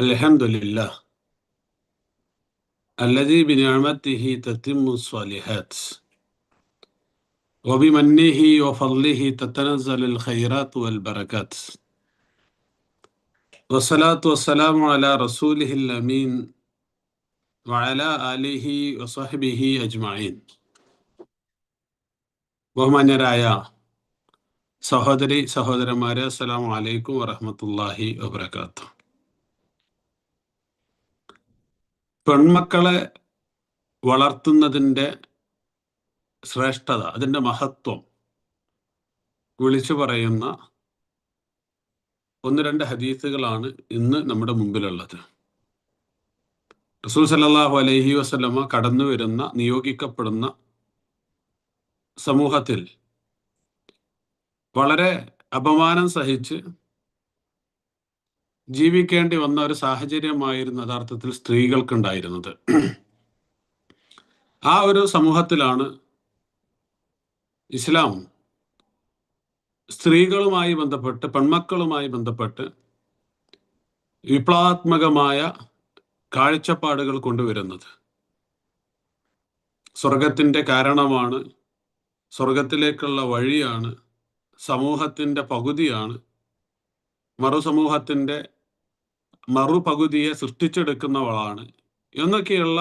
الحمد لله الذي بنعمته تتم الصالحات وبمنه وفضله تتنزل الخيرات والبركات والصلاة والسلام على رسوله الأمين وعلى آله وصحبه أجمعين ബഹുമാന്യരായ സഹോദരി സഹോദരന്മാരെ അസ്സലാമു അലൈക്കും വറഹമത്തല്ലാഹി വബർക്കാത്തു പെൺമക്കളെ വളർത്തുന്നതിന്റെ ശ്രേഷ്ഠത അതിന്റെ മഹത്വം വിളിച്ചു പറയുന്ന ഒന്ന് രണ്ട് ഹദീസുകളാണ് ഇന്ന് നമ്മുടെ മുമ്പിലുള്ളത്. റസൂൽ സല്ലാഹു അലൈഹി വസ്ലമ കടന്നു വരുന്ന നിയോഗിക്കപ്പെടുന്ന സമൂഹത്തിൽ വളരെ അപമാനം സഹിച്ച് ജീവിക്കേണ്ടി വന്ന ഒരു സാഹചര്യമായിരുന്നു യഥാർത്ഥത്തിൽ സ്ത്രീകൾക്കുണ്ടായിരുന്നത്. ആ ഒരു സമൂഹത്തിലാണ് ഇസ്ലാം സ്ത്രീകളുമായി ബന്ധപ്പെട്ട് പെൺമക്കളുമായി ബന്ധപ്പെട്ട് വിപ്ലവാത്മകമായ കാഴ്ചപ്പാടുകൾ കൊണ്ടുവരുന്നത്. സ്വർഗത്തിന്റെ കാരണമാണ് സ്വർഗത്തിലേക്കുള്ള വഴിയാണ് സമൂഹത്തിന്റെ പകുതിയാണ് മറുസമൂഹത്തിന്റെ മറുപകുതിയെ സൃഷ്ടിച്ചെടുക്കുന്നവളാണ് എന്നൊക്കെയുള്ള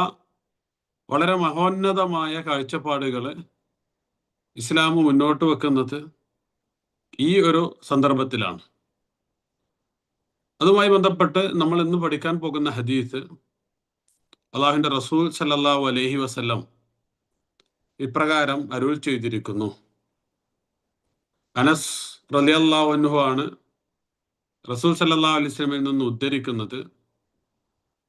വളരെ മഹോന്നതമായ കാഴ്ചപ്പാടുകൾ ഇസ്ലാം മുന്നോട്ട് വെക്കുന്നത് ഈ ഒരു സന്ദർഭത്തിലാണ്. അതുമായി ബന്ധപ്പെട്ട് നമ്മൾ ഇന്ന് പഠിക്കാൻ പോകുന്ന ഹദീസ് അള്ളാഹുവിന്റെ റസൂൽ സല്ലാഹു അലഹി വസ്ലം ഇപ്രകാരം അരുൾ ചെയ്തിരിക്കുന്നു. അനസ് റലിയല്ലാഹുഹു ആണ് റസൂൽ സല്ലാ അലിസ്ലമിൽ നിന്ന് ഉദ്ധരിക്കുന്നത്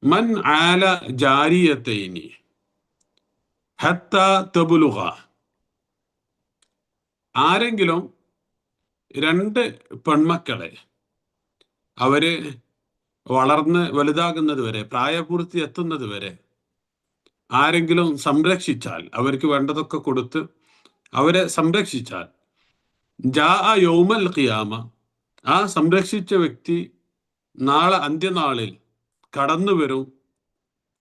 മൻ ആല ജാരിയത്തൈനി ഹത്ത ആരെങ്കിലും രണ്ട് പെൺമക്കളെ അവർ വളർന്ന് വലുതാകുന്നത് വരെ പ്രായപൂർത്തി എത്തുന്നത് വരെ ആരെങ്കിലും സംരക്ഷിച്ചാൽ അവർക്ക് വേണ്ടതൊക്കെ കൊടുത്ത് അവരെ സംരക്ഷിച്ചാൽ ജാ യൗമൽ ഖിയാമ ആ സംരക്ഷിച്ച വ്യക്തി നാളെ അന്ത്യനാളിൽ കടന്നു വരും.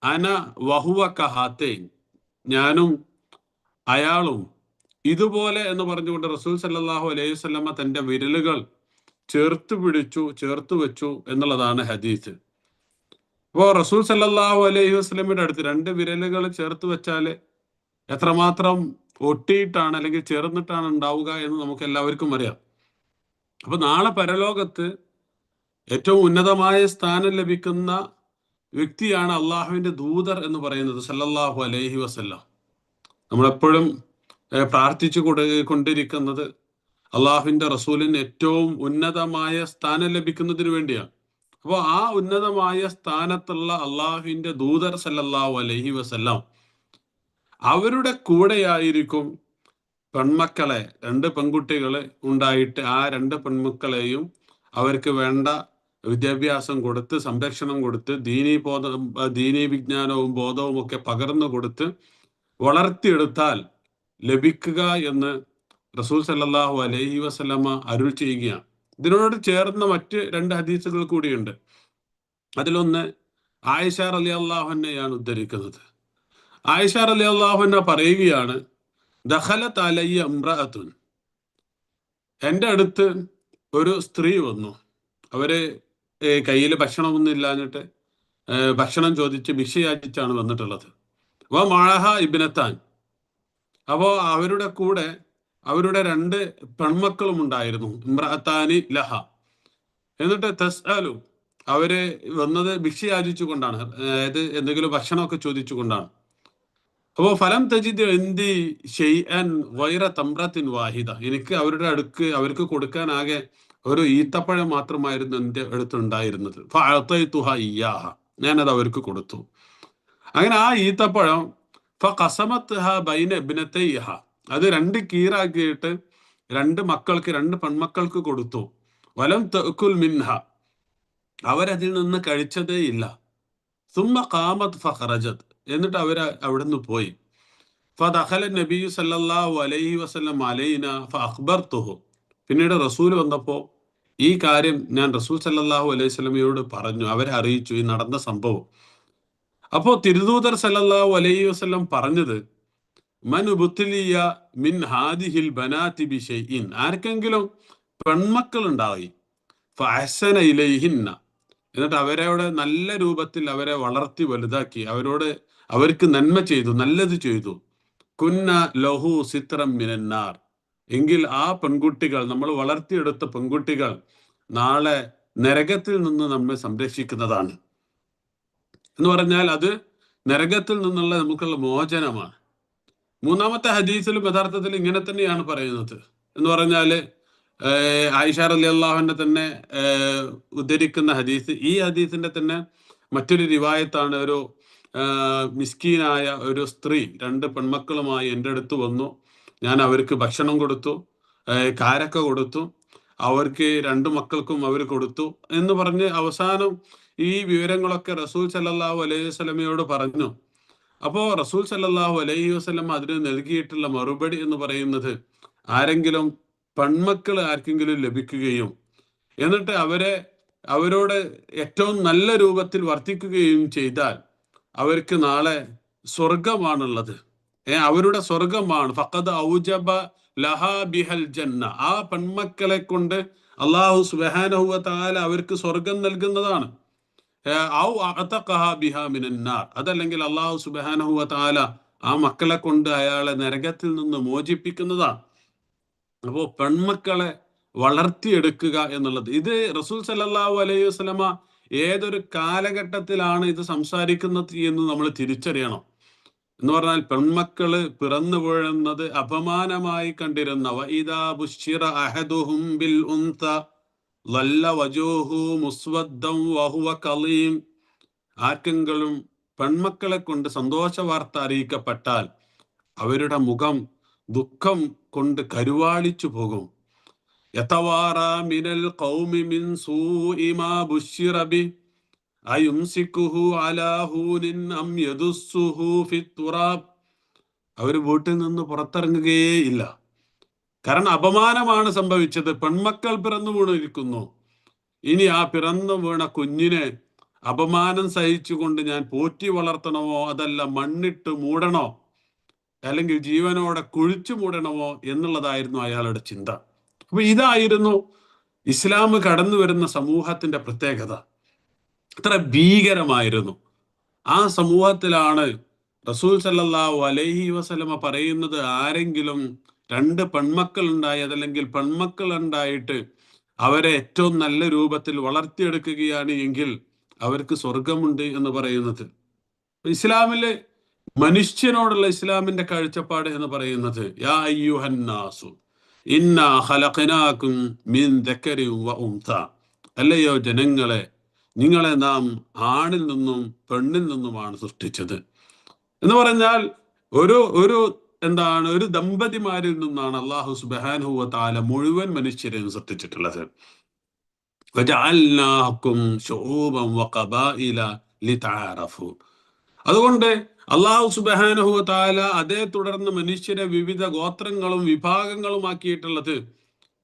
അന വഹുവ കഹാത്തേൻ ഞാനും അയാളും ഇതുപോലെ എന്ന് പറഞ്ഞുകൊണ്ട് റസൂൽ സല്ലാഹു അലൈഹി സ്വല്ലമ്മ തന്റെ വിരലുകൾ ചേർത്ത് പിടിച്ചു ചേർത്ത് വെച്ചു എന്നുള്ളതാണ് ഹദീസ്. അപ്പോൾ റസൂൽ സല്ലാഹു അലൈഹി വസ്ലമിന്റെ അടുത്ത് രണ്ട് വിരലുകൾ ചേർത്ത് വെച്ചാൽ എത്രമാത്രം ഒട്ടിയിട്ടാണ് അല്ലെങ്കിൽ ചേർന്നിട്ടാണ് ഉണ്ടാവുക എന്ന് നമുക്ക് എല്ലാവർക്കും അറിയാം. അപ്പൊ നാളെ പരലോകത്ത് ഏറ്റവും ഉന്നതമായ സ്ഥാനം ലഭിക്കുന്ന വ്യക്തിയാണ് അള്ളാഹുവിന്റെ ദൂതർ എന്ന് പറയുന്നത് സല്ലല്ലാഹു അലൈഹി വസല്ലം. നമ്മളെപ്പോഴും പ്രാർത്ഥിച്ചു കൊണ്ടിരിക്കുന്നത് അള്ളാഹുവിന്റെ റസൂലിന് ഏറ്റവും ഉന്നതമായ സ്ഥാനം ലഭിക്കുന്നതിന് വേണ്ടിയാണ്. അപ്പോൾ ആ ഉന്നതമായ സ്ഥാനത്തുള്ള അള്ളാഹുവിന്റെ ദൂതർ സല്ലല്ലാഹു അലൈഹി വസല്ലം അവരുടെ കൂടെയായിരിക്കും പെൺമക്കളെ രണ്ട് പെൺകുട്ടികൾ ഉണ്ടായിട്ട് ആ രണ്ട് പെൺമക്കളെയും അവർക്ക് വേണ്ട വിദ്യാഭ്യാസം കൊടുത്ത് സംരക്ഷണം കൊടുത്ത് ദീനീ ബോധ ദീനീ വിജ്ഞാനവും ബോധവും ഒക്കെ പകർന്നു കൊടുത്ത് വളർത്തിയെടുത്താൽ ലഭിക്കുക എന്ന് റസൂൽ സല്ലാഹു അലൈഹി വസ്ലമ അരുൾ ചെയ്യുകയാണ്. ഇതിനോട് ചേർന്ന മറ്റ് രണ്ട് ഹദീസുകൾ കൂടിയുണ്ട്. അതിലൊന്ന് ആയിഷ അലി അള്ളാഹുനെയാണ് ഉദ്ധരിക്കുന്നത്. ആയിഷ അലി അള്ളാഹുന പറയുകയാണ് ദഹല തലയ്യ അമ്രഅത്തുൻ എന്റെ അടുത്ത് ഒരു സ്ത്രീ വന്നു. അവർ കയ്യിൽ ഭക്ഷണമൊന്നും ഇല്ലാഞ്ഞിട്ട് ഭക്ഷണം ചോദിച്ച് ഭിക്ഷയാചിച്ചാണ് വന്നിട്ടുള്ളത്. അപ്പോൾ മാഹ ഇബിനത്താൻ. അപ്പോൾ അവരുടെ കൂടെ അവരുടെ രണ്ട് പെൺമക്കളും ഉണ്ടായിരുന്നു. ഇമ്രഅത്താനി ലഹ. എന്നിട്ട് തസ്അലു അവർ വന്നത് ഭിക്ഷയാചിച്ചുകൊണ്ടാണ്. കൊണ്ടാണ് അതായത് എന്തെങ്കിലും ഭക്ഷണമൊക്കെ ചോദിച്ചു കൊണ്ടാണ് അപ്പോൾ ഫലം തജിദ് എന്തി ഷെയ്അൻ വൈറ തമ്രത്തിൻ വാഹിദ. എനിക്ക് അവരുടെ അടുക്ക് അവർക്ക് കൊടുക്കാനാകെ ഒരു ഈത്തപ്പഴം മാത്രമായിരുന്നു എന്റെ അടുത്തുണ്ടായിരുന്നത്. ഇയ്യാഹ. ഞാനത് അവർക്ക് കൊടുത്തു. അങ്ങനെ ആ ഈത്തപ്പഴം ഫ കസമത്ത് ഹ ബൈന ഇബ്നത്തൈഹ അത് രണ്ട് കീറാക്കിയിട്ട് രണ്ട് മക്കൾക്ക് രണ്ട് പെൺമക്കൾക്ക് കൊടുത്തു. വലം തെക്കുൽ മിൻഹ. അവരതിൽ നിന്ന് കഴിച്ചതേ ഇല്ല. സുമ്മ കാമത്ത് ഫറജത് എന്നിട്ട് അവർ അവിടെ നിന്ന് പോയി. ഫദഖല നബി സല്ലാഹു അലൈഹി വസ്ലം അലൈന ഫ അക്ബർ തുഹു പിന്നീട് റസൂൽ വന്നപ്പോൾ ഈ കാര്യം ഞാൻ റസൂൽ സല്ലാഹു അലൈഹി സ്വലമയോട് പറഞ്ഞു. അവരെ അറിയിച്ചു ഈ നടന്ന സംഭവം. അപ്പോൾ തിരുദൂതർ സല്ലാഹു അലൈഹി വസ്ലം പറഞ്ഞത് മനുബുത്തിലിയ മിൻ ഹാദിഹിൽ ബനാതി ബിഷൈൻ ആർക്കെങ്കിലും പെൺമക്കൾ ഉണ്ടായി ഫഅഹ്സന ഇലൈഹിന്ന. എന്നിട്ട് അവരോട് നല്ല രൂപത്തിൽ അവരെ വളർത്തി വലുതാക്കി. അവരോട് അവർക്ക് നന്മ ചെയ്തു നല്ലത് ചെയ്തു. കുന്ന ലഹു സിത്രം മിനന്നാർ. എങ്കിൽ ആ പെൺകുട്ടികൾ നമ്മൾ വളർത്തിയെടുത്ത പെൺകുട്ടികൾ നാളെ നരകത്തിൽ നിന്ന് നമ്മെ സംരക്ഷിക്കുന്നതാണ്. എന്ന് പറഞ്ഞാൽ അത് നരകത്തിൽ നിന്നുള്ള നമുക്കുള്ള മോചനമാണ്. മൂന്നാമത്തെ ഹദീസിലും യഥാർത്ഥത്തിൽ ഇങ്ങനെ തന്നെയാണ് പറയുന്നത്. എന്ന് പറഞ്ഞാൽ ആയിഷ അലി അള്ളാഹുവിന്റെ തന്നെ ഉദ്ധരിക്കുന്ന ഹദീസ്. ഈ ഹദീസിന്റെ തന്നെ മറ്റൊരു റിവായത്താണ്. ഒരു മിസ്കീനായ ഒരു സ്ത്രീ രണ്ട് പെൺമക്കളുമായി എന്റെ അടുത്ത് വന്നു. ഞാൻ അവർക്ക് ഭക്ഷണം കൊടുത്തു കാരക്ക കൊടുത്തു അവർക്ക് രണ്ട് മക്കൾക്കും അവർ കൊടുത്തു എന്ന് പറഞ്ഞ് അവസാനം ഈ വിവരങ്ങളൊക്കെ റസൂൽ സല്ലാഹു അലൈഹി വസ്ലമയോട് പറഞ്ഞു. അപ്പോൾ റസൂൽ സല്ലാഹു അലൈഹി വസ്ലം അതിന് നൽകിയിട്ടുള്ള മറുപടി എന്ന് പറയുന്നത് ആരെങ്കിലും പെൺമക്കൾ ആർക്കെങ്കിലും ലഭിക്കുകയും എന്നിട്ട് അവരെ അവരോട് ഏറ്റവും നല്ല രൂപത്തിൽ വർത്തിക്കുകയും ചെയ്താൽ അവർക്ക് നാളെ സ്വർഗമാണുള്ളത് ഏ അവരുടെ സ്വർഗമാണ് ഫഖദ് ഔജബ ലഹാ ബിഹൽ ജന്ന. ആ പെൺമക്കളെ കൊണ്ട് അള്ളാഹു സുബ്ഹാനഹു വ അവർക്ക് സ്വർഗം നൽകുന്നതാണ്. അതല്ലെങ്കിൽ അള്ളാഹു സുബ്ഹാനഹു താല ആ മക്കളെ കൊണ്ട് അയാളെ നരകത്തിൽ നിന്ന് മോചിപ്പിക്കുന്നതാണ്. അപ്പോ പെൺമക്കളെ വളർത്തിയെടുക്കുക എന്നുള്ളത്. ഇത് റസൂൽ സല്ലാഹു അലൈഹി വസല്ലമ ഏതൊരു കാലഘട്ടത്തിലാണ് ഇത് സംസാരിക്കുന്നത് എന്ന് നമ്മൾ തിരിച്ചറിയണം. എന്ന് പറഞ്ഞാൽ പെൺമക്കൾ പിറന്നു വീഴുന്നത് അപമാനമായി കണ്ടിരുന്നവ ആർക്കെങ്കിലും പെൺമക്കളെ കൊണ്ട് സന്തോഷ വാർത്ത അറിയിക്കപ്പെട്ടാൽ അവരുടെ മുഖം ദുഃഖം കൊണ്ട് കരുവാളിച്ചു പോകും. യതവാറ മിനൽ ഖൗമി മിൻ മാ ബുശ്ശിറ ബി അയുംസിക്കുഹു അലാ ഹൂനിൻ അം യദുസ്സുഹു ഫിത്തുറാബ് അവർ വീട്ടിൽ നിന്ന് പുറത്തിറങ്ങുകയേ ഇല്ല കാരണം അപമാനമാണ് സംഭവിച്ചത്. പെൺമക്കൾ പിറന്നു വീണിരിക്കുന്നു. ഇനി ആ പിറന്നു വീണ കുഞ്ഞിനെ അപമാനം സഹിച്ചുകൊണ്ട് ഞാൻ പോറ്റി വളർത്തണമോ? അതല്ല മണ്ണിട്ട് മൂടണോ? അല്ലെങ്കിൽ ജീവനോടെ കുഴിച്ചു മൂടണമോ? എന്നുള്ളതായിരുന്നു അയാളുടെ ചിന്ത. അപ്പൊ ഇതായിരുന്നു ഇസ്ലാം കടന്നു വരുന്ന സമൂഹത്തിന്റെ പ്രത്യേകത. അത്ര ഭീകരമായിരുന്നു. ആ സമൂഹത്തിലാണ് റസൂൽ സല്ലല്ലാഹു അലൈഹി വസലമ പറയുന്നത് ആരെങ്കിലും രണ്ട് പെൺമക്കൾ ഉണ്ടായി അതല്ലെങ്കിൽ പെൺമക്കൾ ഉണ്ടായിട്ട് അവരെ ഏറ്റവും നല്ല രൂപത്തിൽ വളർത്തിയെടുക്കുകയാണ് എങ്കിൽ അവർക്ക് സ്വർഗമുണ്ട് എന്ന് പറയുന്നത്. ഇസ്ലാമിലെ മനുഷ്യനോടുള്ള ഇസ്ലാമിന്റെ കാഴ്ചപ്പാട് എന്ന് പറയുന്നത് യാ അയ്യുഹന്നാസു ഇന്നാ ഖലഖനാകും മിൻ ദക്കരിൻ വ ഉംത അല്ലയോ ജനങ്ങളെ നിങ്ങളെ നാം ആണിൽ നിന്നും പെണ്ണിൽ നിന്നുമാണ് സൃഷ്ടിച്ചത്. എന്ന് പറഞ്ഞാൽ ഒരു ഒരു എന്താണ് ഒരു ദമ്പതിമാരിൽ നിന്നാണ് അള്ളാഹു സുബ്ഹാനഹു വ തആല മുഴുവൻ മനുഷ്യരെയും സൃഷ്ടിച്ചിട്ടുള്ളത്. അതുകൊണ്ട് അള്ളാഹു സുബ്ഹാനഹു താല അതേ തുടർന്ന് മനുഷ്യരെ വിവിധ ഗോത്രങ്ങളും വിഭാഗങ്ങളും ആക്കിയിട്ടുള്ളത്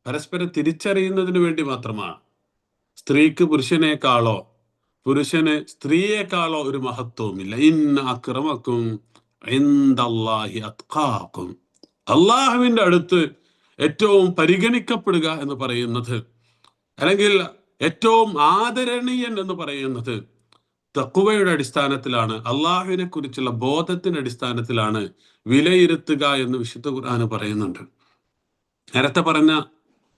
പരസ്പരം തിരിച്ചറിയുന്നതിന് വേണ്ടി മാത്രമാണ്. സ്ത്രീക്ക് പുരുഷനേക്കാളോ പുരുഷന് സ്ത്രീയേക്കാളോ ഒരു മഹത്വവുമില്ല. ഇന്ന അക്രമക്കും ഇന്ദല്ലാഹി അത്കാക്കും അള്ളാഹുവിന്റെ അടുത്ത് ഏറ്റവും പരിഗണിക്കപ്പെടുക എന്ന് പറയുന്നത് അല്ലെങ്കിൽ ഏറ്റവും ആദരണീയൻ എന്ന് പറയുന്നത് തക്കുവയുടെ അടിസ്ഥാനത്തിലാണ് അള്ളാഹുവിനെ കുറിച്ചുള്ള ബോധത്തിന്റെ അടിസ്ഥാനത്തിലാണ് വിലയിരുത്തുക എന്ന് വിശുദ്ധ ഖുർആൻ പറയുന്നുണ്ട്. നേരത്തെ പറഞ്ഞ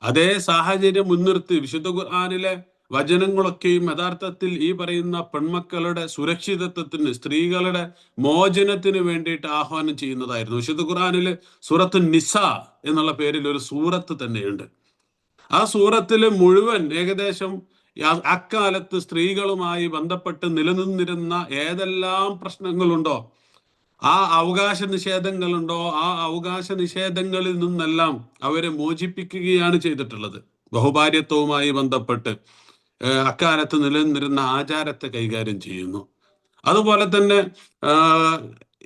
അതേ സാഹചര്യം മുൻനിർത്തി വിശുദ്ധ ഖുർആാനിലെ വചനങ്ങളൊക്കെയും യഥാർത്ഥത്തിൽ ഈ പറയുന്ന പെൺമക്കളുടെ സുരക്ഷിതത്വത്തിന് സ്ത്രീകളുടെ മോചനത്തിന് വേണ്ടിയിട്ട് ആഹ്വാനം ചെയ്യുന്നതായിരുന്നു. വിശുദ്ധ ഖുർആാനിൽ സൂറത്ത് നിസ എന്നുള്ള പേരിൽ ഒരു സൂറത്ത് തന്നെയുണ്ട്. ആ സൂറത്തിൽ മുഴുവൻ ഏകദേശം അക്കാലത്ത് സ്ത്രീകളുമായി ബന്ധപ്പെട്ട് നിലനിന്നിരുന്ന ഏതെല്ലാം പ്രശ്നങ്ങളുണ്ടോ? ആ അവകാശ നിഷേധങ്ങളുണ്ടോ? ആ അവകാശ നിഷേധങ്ങളിൽ നിന്നെല്ലാം അവരെ മോചിപ്പിക്കുകയാണ് ചെയ്തിട്ടുള്ളത്. ബഹുഭാര്യത്വവുമായി ബന്ധപ്പെട്ട് അക്കാലത്ത് നിലനിന്നിരുന്ന ആചാരത്തെ കൈകാര്യം ചെയ്യുന്നു. അതുപോലെ തന്നെ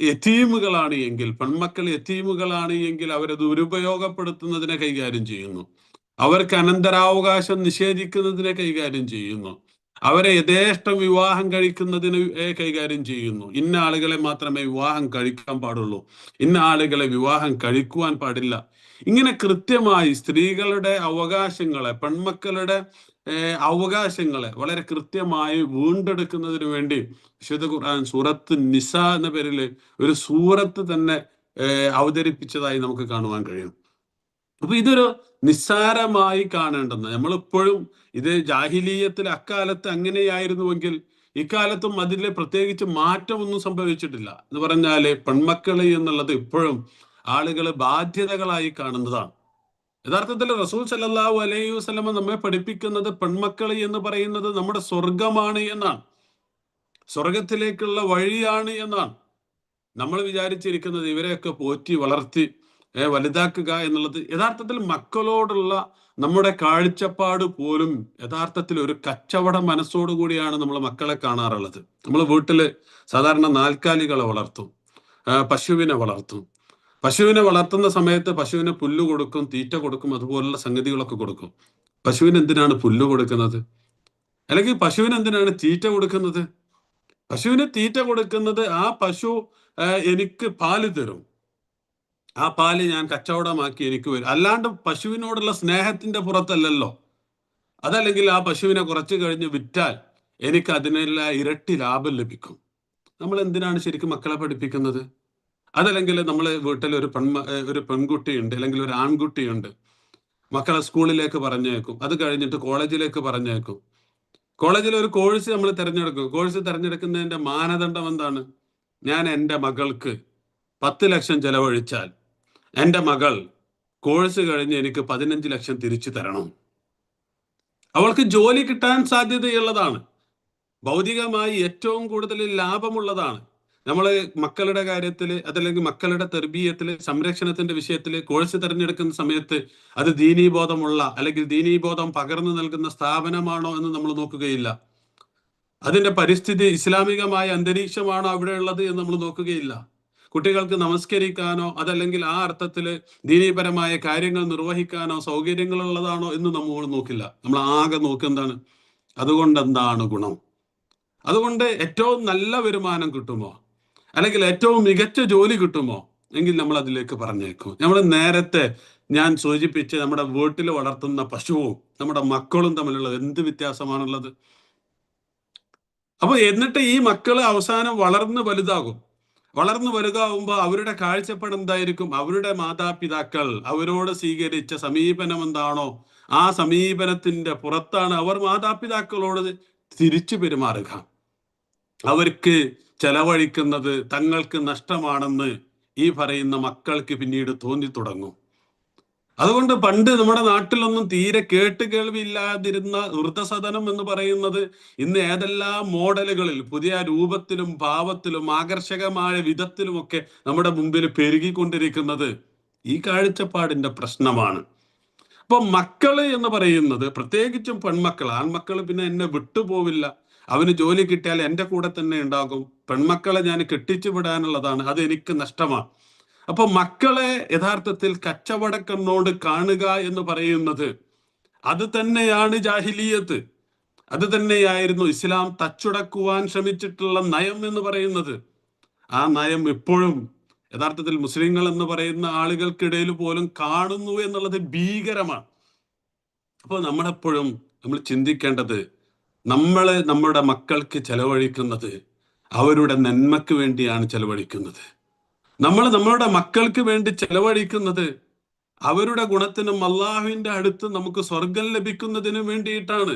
എത്തീമുകളാണ് എങ്കിൽ പെൺമക്കൾ എത്തീമുകളാണ് എങ്കിൽ അവരെ ദുരുപയോഗപ്പെടുത്തുന്നതിനെ കൈകാര്യം ചെയ്യുന്നു. അവർക്ക് അനന്തരാവകാശം നിഷേധിക്കുന്നതിനെ കൈകാര്യം ചെയ്യുന്നു. അവരെ യഥേഷ്ടം വിവാഹം കഴിക്കുന്നതിന് കൈകാര്യം ചെയ്യുന്നു. ഇന്ന ആളുകളെ മാത്രമേ വിവാഹം കഴിക്കാൻ പാടുള്ളൂ. ഇന്ന ആളുകളെ വിവാഹം കഴിക്കുവാൻ പാടില്ല. ഇങ്ങനെ കൃത്യമായി സ്ത്രീകളുടെ അവകാശങ്ങളെ പെൺമക്കളുടെ അവകാശങ്ങളെ വളരെ കൃത്യമായി വീണ്ടെടുക്കുന്നതിന് വേണ്ടി വിശുദ്ധ ഖുർആൻ സൂറത്ത് നിസ എന്ന പേരിൽ ഒരു സൂറത്ത് തന്നെ അവതരിപ്പിച്ചതായി നമുക്ക് കാണുവാൻ കഴിയും. അപ്പൊ ഇതൊരു നിസ്സാരമായി കാണേണ്ടെന്ന്. നമ്മളിപ്പോഴും ഇത് ജാഹിലീയത്തിൽ അക്കാലത്ത് അങ്ങനെയായിരുന്നുവെങ്കിൽ ഇക്കാലത്തും അതിൽ പ്രത്യേകിച്ച് മാറ്റമൊന്നും സംഭവിച്ചിട്ടില്ല. എന്ന് പറഞ്ഞാൽ പെൺമക്കളെ എന്നുള്ളത് ഇപ്പോഴും ആളുകൾ ബാധ്യതകളായി കാണുന്നതാണ്. യഥാർത്ഥത്തിൽ റസൂൽ സല്ലാഹു അലൈഹി വസ്ലമ നമ്മെ പഠിപ്പിക്കുന്നത് പെൺമക്കളെ എന്ന് പറയുന്നത് നമ്മുടെ സ്വർഗമാണ് എന്നാണ്. സ്വർഗത്തിലേക്കുള്ള വഴിയാണ് എന്നാണ്. നമ്മൾ വിചാരിച്ചിരിക്കുന്നത് ഇവരെയൊക്കെ പോറ്റി വളർത്തി വലുതാക്കുക എന്നുള്ളത് യഥാർത്ഥത്തിൽ മക്കളോടുള്ള നമ്മുടെ കാഴ്ചപ്പാട് പോലും യഥാർത്ഥത്തിൽ ഒരു കച്ചവട മനസ്സോടു കൂടിയാണ് നമ്മൾ മക്കളെ കാണാറുള്ളത്. നമ്മൾ വീട്ടിൽ സാധാരണ നാൽക്കാലികളെ വളർത്തും പശുവിനെ വളർത്തും. പശുവിനെ വളർത്തുന്ന സമയത്ത് പശുവിനെ പുല്ല് കൊടുക്കും തീറ്റ കൊടുക്കും അതുപോലുള്ള സംഗതികളൊക്കെ കൊടുക്കും. പശുവിന് എന്തിനാണ് പുല്ല് കൊടുക്കുന്നത്? അല്ലെങ്കിൽ പശുവിന് എന്തിനാണ് തീറ്റ കൊടുക്കുന്നത്? പശുവിന് തീറ്റ കൊടുക്കുന്നത് ആ പശു എനിക്ക് പാൽ തരും. ആ പാൽ ഞാൻ കച്ചവടമാക്കി എനിക്ക് വരും. അല്ലാണ്ട് പശുവിനോടുള്ള സ്നേഹത്തിന്റെ പുറത്തല്ലല്ലോ. അതല്ലെങ്കിൽ ആ പശുവിനെ കുറച്ച് കഴിഞ്ഞ് വിറ്റാൽ എനിക്ക് അതിനുള്ള ഇരട്ടി ലാഭം ലഭിക്കും. നമ്മൾ എന്തിനാണ് ശരിക്കും മക്കളെ പഠിപ്പിക്കുന്നത്? അതല്ലെങ്കിൽ നമ്മൾ വീട്ടിൽ ഒരു പെൺ ഒരു പെൺകുട്ടിയുണ്ട് അല്ലെങ്കിൽ ഒരു ആൺകുട്ടിയുണ്ട്. മക്കളെ സ്കൂളിലേക്ക് പറഞ്ഞേക്കും. അത് കഴിഞ്ഞിട്ട് കോളേജിലേക്ക് പറഞ്ഞേക്കും. കോളേജിൽ ഒരു കോഴ്സ് നമ്മൾ തിരഞ്ഞെടുക്കും. കോഴ്സ് തിരഞ്ഞെടുക്കുന്നതിന്റെ മാനദണ്ഡം എന്താണ്? ഞാൻ എന്റെ മകൾക്ക് പത്ത് ലക്ഷം ചെലവഴിച്ചാൽ എന്റെ മകൾ കോഴ്സ് കഴിഞ്ഞ് എനിക്ക് പതിനഞ്ച് ലക്ഷം തിരിച്ചു തരണം. അവൾക്ക് ജോലി കിട്ടാൻ സാധ്യതയുള്ളതാണ്. ഭൗതികമായി ഏറ്റവും കൂടുതൽ ലാഭമുള്ളതാണ്. നമ്മൾ മക്കളുടെ കാര്യത്തിൽ അതല്ലെങ്കിൽ മക്കളുടെ തെർബീയത്തിൽ സംരക്ഷണത്തിന്റെ വിഷയത്തിൽ കോഴ്സ് തിരഞ്ഞെടുക്കുന്ന സമയത്ത് അത് ദീനീബോധമുള്ള അല്ലെങ്കിൽ ദീനീബോധം പകർന്നു നൽകുന്ന സ്ഥാപനമാണോ എന്ന് നമ്മൾ നോക്കുകയില്ല. അതിന്റെ പരിസ്ഥിതി ഇസ്ലാമികമായ അന്തരീക്ഷമാണോ അവിടെ ഉള്ളത് എന്ന് നമ്മൾ നോക്കുകയില്ല. കുട്ടികൾക്ക് നമസ്കരിക്കാനോ അതല്ലെങ്കിൽ ആ അർത്ഥത്തിൽ ദീനീപരമായ കാര്യങ്ങൾ നിർവഹിക്കാനോ സൗകര്യങ്ങളുള്ളതാണോ എന്ന് നമ്മൾ നോക്കില്ല. നമ്മൾ ആകെ നോക്കെന്താണ് അതുകൊണ്ട് എന്താണ് ഗുണം? അതുകൊണ്ട് ഏറ്റവും നല്ല വരുമാനം കിട്ടുമോ? അല്ലെങ്കിൽ ഏറ്റവും മികച്ച ജോലി കിട്ടുമോ? എങ്കിൽ നമ്മൾ അതിലേക്ക് പറഞ്ഞേക്കും. നമ്മൾ നേരത്തെ ഞാൻ സൂചിപ്പിച്ച് നമ്മുടെ വീട്ടിൽ വളർത്തുന്ന പശുവും നമ്മുടെ മക്കളും തമ്മിലുള്ളത് എന്ത് വ്യത്യാസമാണുള്ളത്? അപ്പൊ എന്നിട്ട് ഈ മക്കൾ അവസാനം വളർന്ന് വലുതാകും. വളർന്നു വലുതാവുമ്പോൾ അവരുടെ കാഴ്ചപ്പാട് എന്തായിരിക്കും? അവരുടെ മാതാപിതാക്കൾ അവരോട് സ്വീകരിച്ച സമീപനം എന്താണോ? ആ സമീപനത്തിന്റെ പുറത്താണ് അവർ മാതാപിതാക്കളോട് തിരിച്ചു പെരുമാറുക. അവർക്ക് ചെലവഴിക്കുന്നത് തങ്ങൾക്ക് നഷ്ടമാണെന്ന് ഈ പറയുന്ന മക്കൾക്ക് പിന്നീട് തോന്നി തുടങ്ങും അതുകൊണ്ട് പണ്ട് നമ്മുടെ നാട്ടിലൊന്നും തീരെ കേട്ട് കേൾവിയില്ലാതിരുന്ന വൃദ്ധസദനം എന്ന് പറയുന്നത് ഇന്ന് ഏതെല്ലാം മോഡലുകളിൽ പുതിയ രൂപത്തിലും ഭാവത്തിലും ആകർഷകമായ വിധത്തിലും ഒക്കെ നമ്മുടെ മുമ്പിൽ പെരുകിക്കൊണ്ടിരിക്കുന്നത് ഈ കാഴ്ചപ്പാടിന്റെ പ്രശ്നമാണ്. അപ്പൊ മക്കൾ എന്ന് പറയുന്നത് പ്രത്യേകിച്ചും പെൺമക്കൾ ആൺമക്കൾ പിന്നെ എന്നെ വിട്ടുപോവില്ല. അവന് ജോലി കിട്ടിയാൽ എന്റെ കൂടെ തന്നെ ഉണ്ടാകും. പെൺമക്കളെ ഞാൻ കെട്ടിച്ചു വിടാനുള്ളതാണ്. അത് എനിക്ക് നഷ്ടമാണ്. അപ്പൊ മക്കളെ യഥാർത്ഥത്തിൽ കച്ചവടക്കണ്ണോട് കാണുക എന്ന് പറയുന്നത് അത് തന്നെയാണ് ജാഹിലീയത്ത്. അത് തന്നെയായിരുന്നു ഇസ്ലാം തച്ചുടക്കുവാൻ ശ്രമിച്ചിട്ടുള്ള നയം എന്ന് പറയുന്നത്. ആ നയം ഇപ്പോഴും യഥാർത്ഥത്തിൽ മുസ്ലിങ്ങൾ എന്ന് പറയുന്ന ആളുകൾക്കിടയിൽ പോലും കാണുന്നു എന്നുള്ളത് ഭീകരമാണ്. അപ്പോൾ നമ്മളെപ്പോഴും നമ്മൾ ചിന്തിക്കേണ്ടത് നമ്മൾ നമ്മുടെ മക്കൾക്ക് ചെലവഴിക്കുന്നത് അവരുടെ നന്മക്ക് വേണ്ടിയാണ് ചെലവഴിക്കുന്നത്. നമ്മൾ നമ്മളുടെ മക്കൾക്ക് വേണ്ടി ചെലവഴിക്കുന്നത് അവരുടെ ഗുണത്തിനും അള്ളാഹുവിന്റെ അടുത്ത് നമുക്ക് സ്വർഗം ലഭിക്കുന്നതിനും വേണ്ടിയിട്ടാണ്.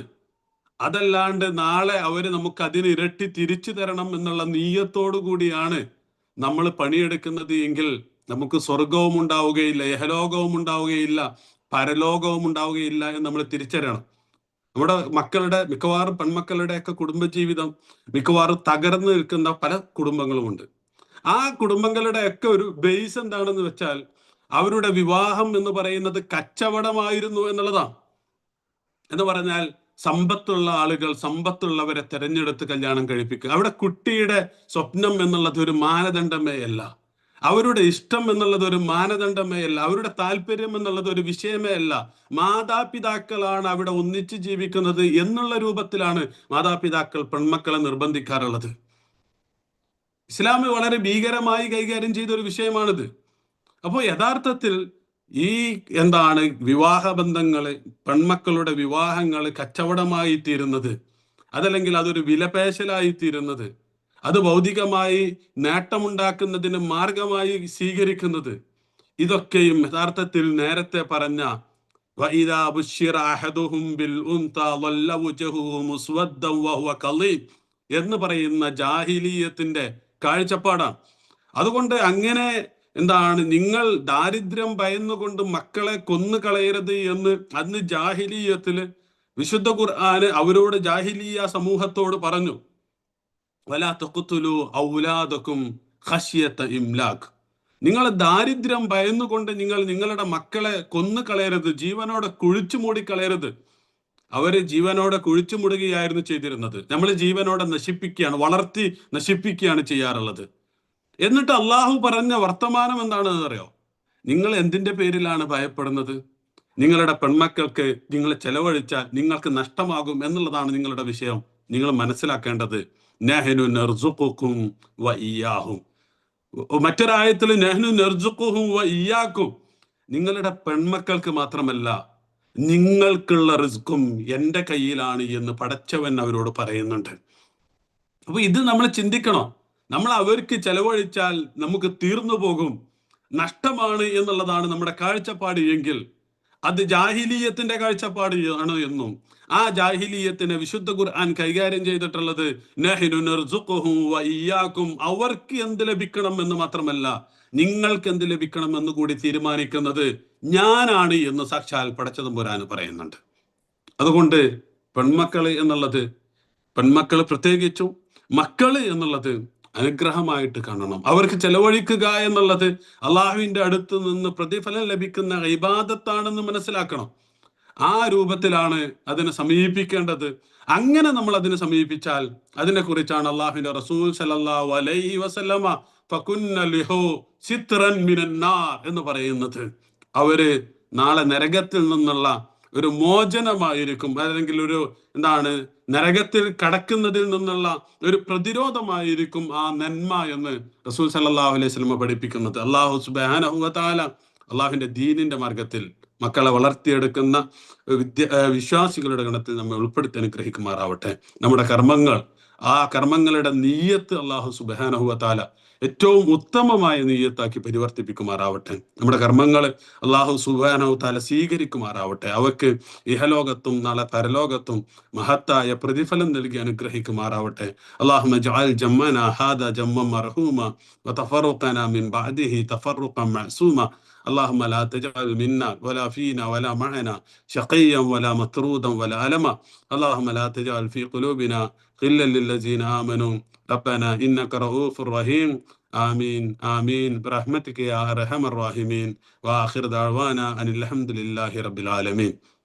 അതല്ലാണ്ട് നാളെ അവർ നമുക്ക് അതിന് ഇരട്ടി തിരിച്ചു തരണം എന്നുള്ള നീയത്തോടു കൂടിയാണ് നമ്മൾ പണിയെടുക്കുന്നത് എങ്കിൽ നമുക്ക് സ്വർഗവും ഉണ്ടാവുകയില്ല യഹലോകവും ഉണ്ടാവുകയില്ല പരലോകവും ഉണ്ടാവുകയില്ല എന്ന് നമ്മൾ തിരിച്ചറിയണം. നമ്മുടെ മക്കളുടെ മിക്കവാറും പെൺമക്കളുടെയൊക്കെ കുടുംബജീവിതം മിക്കവാറും തകർന്നു നിൽക്കുന്ന പല കുടുംബങ്ങളുമുണ്ട്. ആ കുടുംബങ്ങളുടെ ഒക്കെ ഒരു ബേസ് എന്താണെന്ന് വെച്ചാൽ അവരുടെ വിവാഹം എന്ന് പറയുന്നത് കച്ചവടമായിരുന്നു എന്നുള്ളതാണ് എന്ന് പറഞ്ഞാൽ സമ്പത്തുള്ള ആളുകൾ സമ്പത്തുള്ളവരെ തെരഞ്ഞെടുത്ത് കല്യാണം കഴിപ്പിക്കുക. അവിടെ കുട്ടിയുടെ സ്വപ്നം എന്നുള്ളത് ഒരു മാനദണ്ഡമേ അല്ല. അവരുടെ ഇഷ്ടം എന്നുള്ളത് ഒരു മാനദണ്ഡമേ അല്ല. അവരുടെ താല്പര്യം എന്നുള്ളത് ഒരു വിഷയമേ അല്ല. മാതാപിതാക്കളാണ് അവിടെ ഒന്നിച്ച് ജീവിക്കുന്നത് എന്നുള്ള രൂപത്തിലാണ് മാതാപിതാക്കൾ പെൺമക്കളെ നിർബന്ധിക്കാറുള്ളത്. ഇസ്ലാം വളരെ ഭീകരമായി കൈകാര്യം ചെയ്ത ഒരു വിഷയമാണിത്. അപ്പോൾ യഥാർത്ഥത്തിൽ ഈ എന്താണ് വിവാഹ ബന്ധങ്ങൾ പെൺമക്കളുടെ വിവാഹങ്ങൾ കച്ചവടമായി തീരുന്നത് അതല്ലെങ്കിൽ അതൊരു വിലപേശലായി തീരുന്നത് അത് ഭൗതികമായി നേട്ടമുണ്ടാക്കുന്നതിന് മാർഗമായി സ്വീകരിക്കുന്നത് ഇതൊക്കെയും യഥാർത്ഥത്തിൽ നേരത്തെ പറഞ്ഞ എന്ന് പറയുന്ന ജാഹിലീയത്തിന്റെ കാഴ്ചപ്പാടാണ്. അതുകൊണ്ട് അങ്ങനെ എന്താണ് നിങ്ങൾ ദാരിദ്ര്യം ഭയന്നുകൊണ്ട് മക്കളെ കൊന്നു കളയരുത് എന്ന് അന്ന് ജാഹിലീയത്തിൽ വിശുദ്ധ ഖുർആന് അവരോട് ജാഹിലീയ സമൂഹത്തോട് പറഞ്ഞു. വലാ തൊക്കുത്തുലു ഇംലാഖ്. നിങ്ങൾ ദാരിദ്ര്യം ഭയന്നുകൊണ്ട് നിങ്ങൾ നിങ്ങളുടെ മക്കളെ കൊന്നു കളയരുത് ജീവനോടെ കുഴിച്ചു മൂടി കളയരുത്. അവർ ജീവനോടെ കുഴിച്ചു മുടുകയായിരുന്നു ചെയ്തിരുന്നത്. നമ്മൾ ജീവനോടെ നശിപ്പിക്കുകയാണ് വളർത്തി നശിപ്പിക്കുകയാണ് ചെയ്യാറുള്ളത്. എന്നിട്ട് അള്ളാഹു പറഞ്ഞ വർത്തമാനം എന്താണെന്ന് അറിയോ നിങ്ങൾ എന്തിന്റെ പേരിലാണ് ഭയപ്പെടുന്നത്? നിങ്ങളുടെ പെൺമക്കൾക്ക് നിങ്ങൾ ചെലവഴിച്ചാൽ നിങ്ങൾക്ക് നഷ്ടമാകും എന്നുള്ളതാണ് നിങ്ങളുടെ വിഷയം. നിങ്ങൾ മനസ്സിലാക്കേണ്ടത് നെഹ്നു നെർസുക്കും വ മറ്റൊരായത്തിൽ നെഹ്നു നെർജുക്കും വ ഇയാക്കും. നിങ്ങളുടെ പെൺമക്കൾക്ക് മാത്രമല്ല നിങ്ങൾക്കുള്ള റിസ്ക്കും എന്റെ കയ്യിലാണ് എന്ന് പടച്ചവൻ അവരോട് പറയുന്നുണ്ട്. അപ്പൊ ഇത് നമ്മൾ ചിന്തിക്കണം? നമ്മൾ അവർക്ക് ചെലവഴിച്ചാൽ നമുക്ക് തീർന്നു പോകും നഷ്ടമാണ് എന്നുള്ളതാണ് നമ്മുടെ കാഴ്ചപ്പാട് എങ്കിൽ അത് ജാഹിലീയത്തിന്റെ കാഴ്ചപ്പാട് ആണ് എന്നും ആ ജാഹിലീയത്തിനെ വിശുദ്ധ ഖുർആൻ കൈകാര്യം ചെയ്തിട്ടുള്ളത് അവർക്ക് എന്ത് ലഭിക്കണം എന്ന് മാത്രമല്ല നിങ്ങൾക്ക് എന്ത് ലഭിക്കണം എന്ന് കൂടി തീരുമാനിക്കുന്നത് ഞാനാണ് എന്ന് സാക്ഷാൽ പടച്ചതമ്പുരാൻ പറയുന്നുണ്ട്. അതുകൊണ്ട് പെൺമക്കൾ എന്നുള്ളത് പെൺമക്കൾ പ്രത്യേകിച്ചും മക്കൾ എന്നുള്ളത് അനുഗ്രഹമായിട്ട് കാണണം. അവർക്ക് ചെലവഴിക്കുക എന്നുള്ളത് അള്ളാഹുവിന്റെ അടുത്ത് നിന്ന് പ്രതിഫലം ലഭിക്കുന്ന ഇബാദത്താണെന്ന് മനസ്സിലാക്കണം. ആ രൂപത്തിലാണ് അതിനെ സമീപിക്കേണ്ടത്. അങ്ങനെ നമ്മൾ അതിനെ സമീപിച്ചാൽ അതിനെ കുറിച്ചാണ് അള്ളാഹുവിന്റെ റസൂൽ സലല്ലാഹു അലൈഹി വസല്ലമ എന്ന് പറയുന്നത്. അവർ നാളെ നരകത്തിൽ നിന്നുള്ള ഒരു മോചനമായിരിക്കും. അല്ലെങ്കിൽ ഒരു എന്താണ് നരകത്തിൽ കടക്കുന്നതിൽ നിന്നുള്ള ഒരു പ്രതിരോധമായിരിക്കും ആ നന്മ എന്ന് റസൂൽ സല്ലാഹു അലൈഹി സ്വലമ പഠിപ്പിക്കുന്നത്. അള്ളാഹു സുബാനഹുല അള്ളാഹുവിന്റെ ദീനിന്റെ മാർഗത്തിൽ മക്കളെ വളർത്തിയെടുക്കുന്ന വിദ്യ വിശ്വാസികളുടെ ഗണത്തിൽ നമ്മെ ഉൾപ്പെടുത്തി അനുഗ്രഹിക്കുമാറാവട്ടെ. നമ്മുടെ കർമ്മങ്ങൾ ആ കർമ്മങ്ങളുടെ നീയത്ത് അള്ളാഹു സുബാനഹുവത്താല ഏറ്റവും ഉത്തമമായ നീയത്താക്കി പരിവർത്തിപ്പിക്കുമാറാവട്ടെ. നമ്മുടെ കർമ്മങ്ങൾ അള്ളാഹു സുബാനോ തല സ്വീകരിക്കുമാറാവട്ടെ. അവക്ക് ഇഹലോകത്തും നാളെ പരലോകത്തും മഹത്തായ പ്രതിഫലം നൽകി അനുഗ്രഹിക്കുമാറാവട്ടെ. അള്ളാഹു മജാൽ മർഹൂമ വതഫറുഖന മിൻ ബാദിഹി തഫറുഖ മഅസൂമ اللهم لا تجعل منا ولا فينا ولا معنا شقيا ولا مطرودا ولا ألما. اللهم لا تجعل في قلوبنا غلا للذين آمنوا. ربنا إنك رؤوف رحيم. آمين. آمين. برحمتك يا أرحم الراحمين. وآخر دعوانا أن الحمد لله رب العالمين.